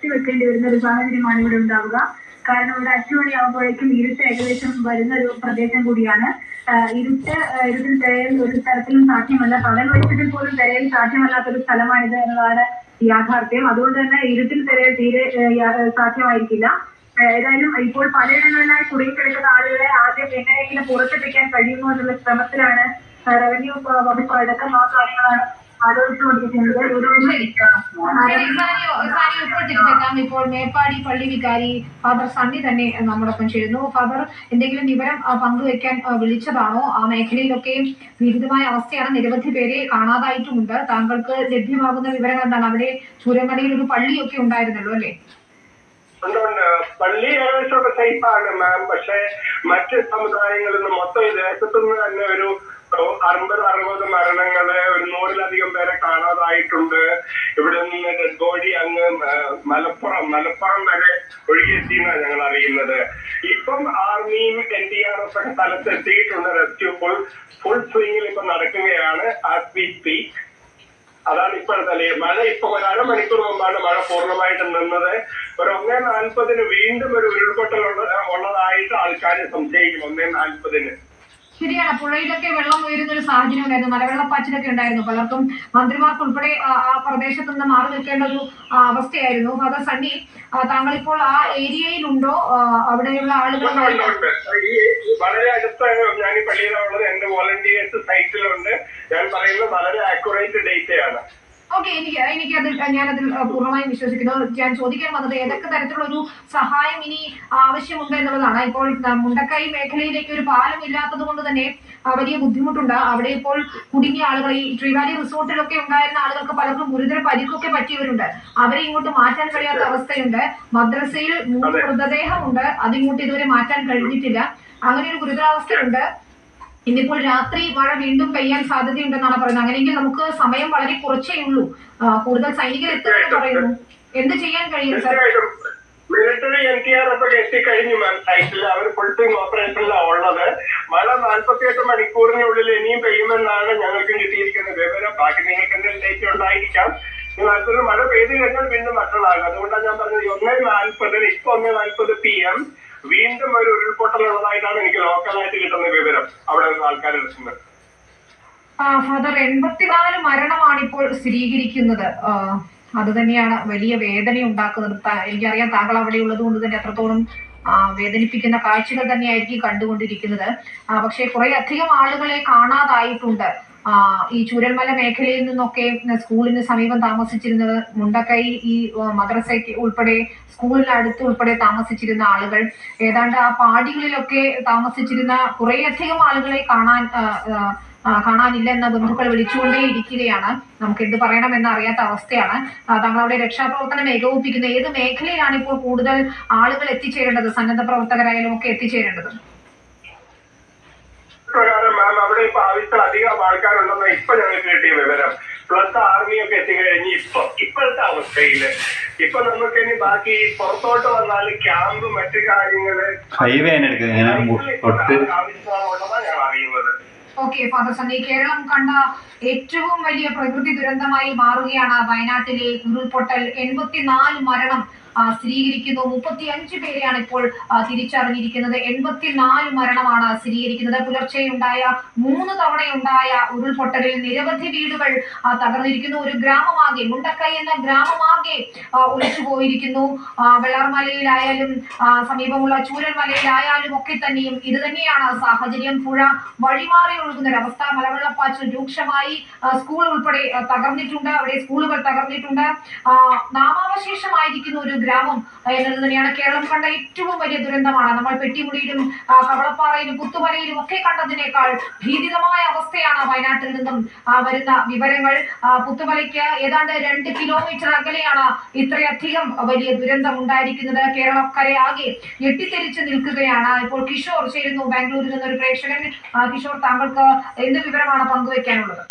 നിർത്തി വെക്കേണ്ടി വരുന്ന ഒരു സാഹചര്യമാണ് ഇവിടെ ഉണ്ടാവുക. കാരണം ഇവിടെ അഞ്ചു മണിയാകുമ്പോഴേക്കും ഇരുട്ട് ഏകദേശം വരുന്ന ഒരു പ്രദേശം കൂടിയാണ്. ഇരുട്ട് ഇരുട്ടിൽ തിരയൽ ഒരു തരത്തിലും സാധ്യമല്ല. പകൽ വെളിച്ചത്തിൽ പോലും തിരയൽ സാധ്യമല്ലാത്ത ഒരു സ്ഥലമാണിത് എന്നതാണ് യാഥാർത്ഥ്യം. അതുകൊണ്ട് തന്നെ ഇരുട്ടിൽ തിരയൽ തീരെ സാധ്യമായിരിക്കില്ല. ഏതായാലും ഇപ്പോൾ പലയിടങ്ങളിലായി കുടുങ്ങിക്കിടക്കുന്ന ആളുകളെ ആദ്യം എങ്ങനെയെങ്കിലും പുറത്തെത്തിക്കാൻ കഴിയുമോ എന്നുള്ള ശ്രമത്തിലാണ് റവന്യൂ വകുപ്പ് അടക്കം ആ കാര്യങ്ങളാണ് ഇപ്പോൾ മേപ്പാടി പള്ളി വികാരി ഫാദർ സണ്ണി തന്നെ നമ്മോടൊപ്പം ചേരുന്നു. ഫാദർ എന്തെങ്കിലും വിവരം പങ്കുവെക്കാൻ വിളിച്ചതാണോ? ആ മേഖലയിലൊക്കെ വിരുദ്ധമായ അവസ്ഥയാണ് നിരവധി പേരെ കാണാതായിട്ടുമുണ്ട്. താങ്കൾക്ക് ലഭ്യമാകുന്ന വിവരങ്ങൾ എന്താണ്? അവിടെ ചൂരമലയിൽ ഒരു പള്ളിയൊക്കെ ഉണ്ടായിരുന്നല്ലോ അല്ലേ? അതുകൊണ്ട് പള്ളി ഏകദേശമൊക്കെ സേഫാണ് മാം പക്ഷെ മറ്റ് സമുദായങ്ങളിൽ നിന്ന് മൊത്തം ഈ ദേശത്തുനിന്ന് തന്നെ ഒരു അറുപത് അറുപത് മരണങ്ങൾ ഒരു നൂറിലധികം പേരെ കാണാതായിട്ടുണ്ട് ഇവിടെ നിന്ന് ഡെഡ് ബോഡി അങ്ങ് ആ, മലപ്പുറം. മലപ്പുറം വരെ ഒഴുകിയെത്തിയെന്നാണ് ഞങ്ങൾ അറിയുന്നത്. ഇപ്പം ആർമിയും എൻ ഡി ആർ എഫ് ഒക്കെ സ്ഥലത്ത് എത്തിയിട്ടുണ്ട് റെസ്ക്യൂ ഫുൾ ഫുൾ സ്വിംഗിൽ ഇപ്പൊ നടക്കുകയാണ് അതാണ് ഇപ്പോഴത്തെ അല്ലെ? മഴ ഇപ്പൊ ഒരു അരമണിക്കൂർ മുമ്പാണ് മഴ പൂർണമായിട്ട് നിന്നത്. ഒരു ഒന്നേ നാൽപ്പതിന് വീണ്ടും ഒരു ഉരുൾപൊട്ടൽ ഉള്ളതായിട്ട് ആൾക്കാർ സംശയിക്കും. ഒന്നേ നാൽപ്പതിന്. ശരിയാണ്. പുഴയിലൊക്കെ വെള്ളം ഉയരുന്ന ഒരു സാഹചര്യം ഉണ്ടായിരുന്നു. മലവെള്ളപ്പാച്ചിലൊക്കെ ഉണ്ടായിരുന്നു. പലർക്കും മന്ത്രിമാർക്ക് ഉൾപ്പെടെ ആ പ്രദേശത്ത് നിന്ന് മാറി നിൽക്കേണ്ട ഒരു അവസ്ഥയായിരുന്നു. ഫാദർ സണ്ണി താങ്കൾ ഇപ്പോൾ ആ ഏരിയയിലുണ്ടോ? അവിടെയുള്ള ആളുകൾ വളരെ അടുത്ത് ഞാൻ ഈ പള്ളിയിലുള്ളത്. എന്റെ വോളണ്ടിയേഴ്സ് സൈറ്റിലുണ്ട്. ഞാൻ പറയുന്നത് വളരെ ആക്യുറേറ്റ് ഓക്കെ എനിക്ക് എനിക്കത് ഞാനതിൽ ആ, പൂർണമായും വിശ്വസിക്കുന്നു. ഞാൻ ചോദിക്കാൻ വന്നത് ഏതൊക്കെ തരത്തിലുള്ള ഒരു സഹായം ഇനി ആവശ്യമുണ്ട് എന്നുള്ളതാണ്. ഇപ്പോൾ മുണ്ടക്കൈ മേഖലയിലേക്ക് ഒരു പാലം ഇല്ലാത്തത് കൊണ്ട് തന്നെ വലിയ ബുദ്ധിമുട്ടുണ്ട്. അവിടെ ഇപ്പോൾ കുടുങ്ങിയ ആളുകൾ ഈ ട്രിവാലി റിസോർട്ടിലൊക്കെ ഉണ്ടായിരുന്ന ആളുകൾക്ക് പലർക്കും ഗുരുതര പരിക്കൊക്കെ പറ്റിയവരുണ്ട്. അവരെ ഇങ്ങോട്ട് മാറ്റാൻ കഴിയാത്ത അവസ്ഥയുണ്ട്. മദ്രസയിൽ മൂന്ന്. മൃതദേഹമുണ്ട്. അതിങ്ങോട്ട് ഇതുവരെ മാറ്റാൻ കഴിഞ്ഞിട്ടില്ല. അങ്ങനെ ഒരു ഗുരുതരാവസ്ഥയുണ്ട്. ഇന്നിപ്പോൾ രാത്രി മഴ വീണ്ടും പെയ്യാൻ സാധ്യതയുണ്ടെന്നാണ് പറയുന്നത്. അങ്ങനെയെങ്കിൽ നമുക്ക് സമയം വളരെ കുറച്ചേ ഉള്ളൂ. കൂടുതൽ സൈനികർ എത്തുമെന്ന് പറയുന്നു. എന്ത് ചെയ്യാൻ കഴിയും sir? Military N T R F ഒക്കെ എത്തിക്കഴിഞ്ഞു മാം. സൈറ്റിൽ അവർ ഫുൾ ടൈം ഓപ്പറേഷനിലാണ് ഉള്ളത്. മഴ നാൽപ്പത്തിയെട്ട് മണിക്കൂറിനുള്ളിൽ ഇനിയും പെയ്യുമെന്നാണ് ഞങ്ങൾക്ക് കിട്ടിയിരിക്കുന്ന വിവരം. ബാക്കി നിങ്ങൾക്ക് എന്തെങ്കിലും ലേറ്റ് ഉണ്ടായിരിക്കാം. നാൽപ്പത് മഴ പെയ്തു കഴിഞ്ഞാൽ വീണ്ടും മറ്റൊന്നാകും അതുകൊണ്ടാണ് ഞാൻ പറഞ്ഞത് ഒന്നേ നാൽപ്പതിന് ഇപ്പൊ ഒന്നേ നാൽപ്പത് പി എം വീണ്ടും ഒരു ഉരുൾപൊട്ടൽ ഉള്ളതായിട്ടാണ് എനിക്ക് ലോക്കലായിട്ട് കിട്ടുന്ന വിവരം അവിടെ നിന്ന് ആൾക്കാർ എടുക്കുന്നത് ഫാദർ എൺപത്തിനാല് മരണമാണ് ഇപ്പോൾ സ്ഥിരീകരിക്കുന്നത്. അത് തന്നെയാണ് വലിയ വേദന ഉണ്ടാക്കുന്നത്. എനിക്കറിയാം താങ്കൾ അവിടെ ഉള്ളത് കൊണ്ട് തന്നെ അത്രത്തോളം വേദനിപ്പിക്കുന്ന കാഴ്ചകൾ തന്നെയായിരിക്കും കണ്ടുകൊണ്ടിരിക്കുന്നത്. പക്ഷെ കുറെ അധികം ആളുകളെ കാണാതായിട്ടുണ്ട്. ഈ ചൂരൽമല മേഖലയിൽ നിന്നൊക്കെ സ്കൂളിന് സമീപം താമസിച്ചിരുന്നത് മുണ്ടക്കൈ ഈ മദ്രസയ്ക്ക് ഉൾപ്പെടെ സ്കൂളിന് അടുത്ത് ഉൾപ്പെടെ താമസിച്ചിരുന്ന ആളുകൾ. ഏതാണ്ട് ആ പാടികളിലൊക്കെ താമസിച്ചിരുന്ന കുറേയധികം ആളുകളെ കാണാൻ കാണാനില്ല എന്ന ബന്ധുക്കൾ വിളിച്ചുകൊണ്ടേ ഇരിക്കുകയാണ് നമുക്ക് എന്ത് പറയണം എന്ന് അറിയാത്ത അവസ്ഥയാണ്. തങ്ങളുടെ രക്ഷാപ്രവർത്തനം ഏകോപിപ്പിക്കുന്ന ഏത് മേഖലയിലാണ് ഇപ്പോൾ കൂടുതൽ ആളുകൾ എത്തിച്ചേരേണ്ടത്? സന്നദ്ധ പ്രവർത്തകരായാലും ഒക്കെ എത്തിച്ചേരേണ്ടത്? മാം അവിടെ ഇപ്പൊ ആവശ്യത്തിൽ അധികം ആൾക്കാരുണ്ടെന്ന് ഇപ്പൊ ഞങ്ങൾക്ക് കിട്ടിയ വിവരം. പ്ലസ് ആർമിയൊക്കെ എത്തിക്കഴിഞ്ഞ് ഇപ്പൊ ഇപ്പോഴത്തെ അവസ്ഥയിൽ. ഇപ്പൊ നമുക്ക് ഇനി ബാക്കി പുറത്തോട്ട് വന്നാൽ ക്യാമ്പ് മറ്റു കാര്യങ്ങൾ ഹൈവേ ആവശ്യമാണെന്നാണ് ഞാൻ അറിയുന്നത്. ഓക്കെ ഫാദർ സണ്ണി കേരളം കണ്ട ഏറ്റവും വലിയ പ്രകൃതി ദുരന്തമായി മാറുകയാണ് വയനാട്ടിലെ ഉരുൾപൊട്ടൽ. എൺപത്തിനാല് മരണം സ്ഥിരീകരിക്കുന്നു. മുപ്പത്തി അഞ്ച് പേരെയാണ് ഇപ്പോൾ തിരിച്ചറിഞ്ഞിരിക്കുന്നത്. എൺപത്തിനാല് മരണമാണ് സ്ഥിരീകരിക്കുന്നത്. പുലർച്ചെ ഉണ്ടായ മൂന്ന് തവണയുണ്ടായ ഉരുൾപൊട്ടലിൽ നിരവധി വീടുകൾ തകർന്നിരിക്കുന്നു. ഒരു ഗ്രാമമാകെ മുണ്ടക്കൈ എന്ന ഗ്രാമമാകെ ഒലിച്ചു പോയിരിക്കുന്നു വെള്ളാർമലയിലായാലും സമീപമുള്ള ചൂരൽമലയിലായാലും ഒക്കെ തന്നെയും ഇത് തന്നെയാണ് സാഹചര്യം. പുഴ വഴിമാറി ഒഴുകുന്ന ഒരവസ്ഥ അവസ്ഥ മലവെള്ളപ്പാച്ചിൽ രൂക്ഷമായി സ്കൂൾ ഉൾപ്പെടെ തകർന്നിട്ടുണ്ട്. അവിടെ സ്കൂളുകൾ തകർന്നിട്ടുണ്ട്. നാമാവശേഷമായിരിക്കുന്ന ഒരു ഗ്രാമം എന്നത് തന്നെയാണ് കേരളം കണ്ട ഏറ്റവും വലിയ ദുരന്തമാണ്. നമ്മൾ പെട്ടിമുടിയിലും കവളപ്പാറയിലും പുത്തുമലയിലും ഒക്കെ കണ്ടതിനേക്കാൾ ഭീതിതമായ അവസ്ഥയാണ് വയനാട്ടിൽ നിന്നും വരുന്ന വിവരങ്ങൾ. പുത്തുമലയ്ക്ക് ഏതാണ്ട് രണ്ട് കിലോമീറ്റർ അകലെയാണ് ഇത്രയധികം വലിയ ദുരന്തം ഉണ്ടായിരിക്കുന്നത്. കേരളക്കരെ ആകെ ഞെട്ടിത്തെരിച്ച് നിൽക്കുകയാണ്. ഇപ്പോൾ കിഷോർ ചേരുന്നു. ബാംഗ്ലൂരിൽ നിന്നൊരു പ്രേക്ഷകൻ. കിഷോർ താങ്കൾക്ക് എന്ത് വിവരമാണ് പങ്കുവെക്കാനുള്ളത്?